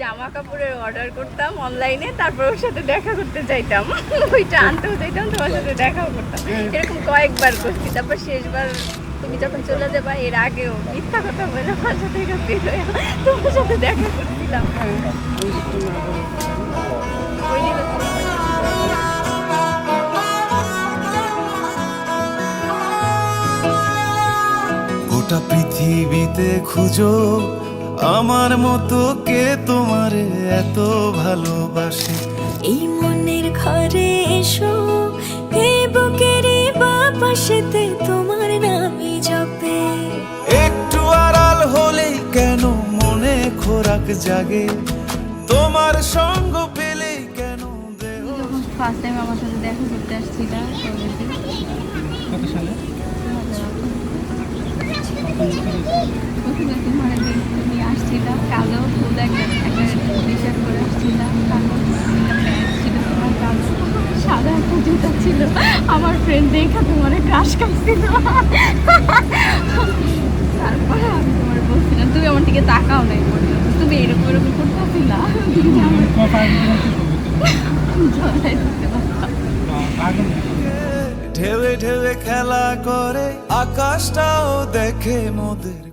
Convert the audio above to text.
জামা কাপড়ের অর্ডার করতাম অনলাইনে তারপর ওর সাথে দেখা করতে চাইতাম ওইটা আনতেও চাইতাম তোমার সাথে দেখাও করতাম। এরকম কয়েকবার করছি, তারপর শেষবার তুমি যখন চলে যাবা, এর আগেও মিথ্যা কথা বলে থেকে বেরোয় তোমার সাথে দেখা করছিলাম। পৃথিবীতে খুঁজো, আমার মতো কে তোমারে এত ভালোবাসে এই মনের ঘরে এসো এই বুকেরই বাপাশেতে তোমার নামই জপে একটু আড়াল হলেই কেন মনে খোরাক জাগে তোমার সঙ্গ পেলেই কেন দেহ ফার্স্ট টাইম আমার সাথে দেখা করতে আসছিলাম কত সালে তোমার আসছিলাম কালো ফুল একটা টি শার্ট করে আসছিলাম কালো একটা প্যান্ট ছিল তোমার কালো সাদা একটা জুতা ছিল। আমার ফ্রেন্ড দেখা তোমার ক্রাশ খাইছিল তারপরে আমি তোমার বলছিলাম, তুমি আমার দিকে তাকাও নাই তুমি এরকম এরকম দিতে পারতাম ঢেউে ঢেউে খেলা করে, আকাশটাও দেখে মোদের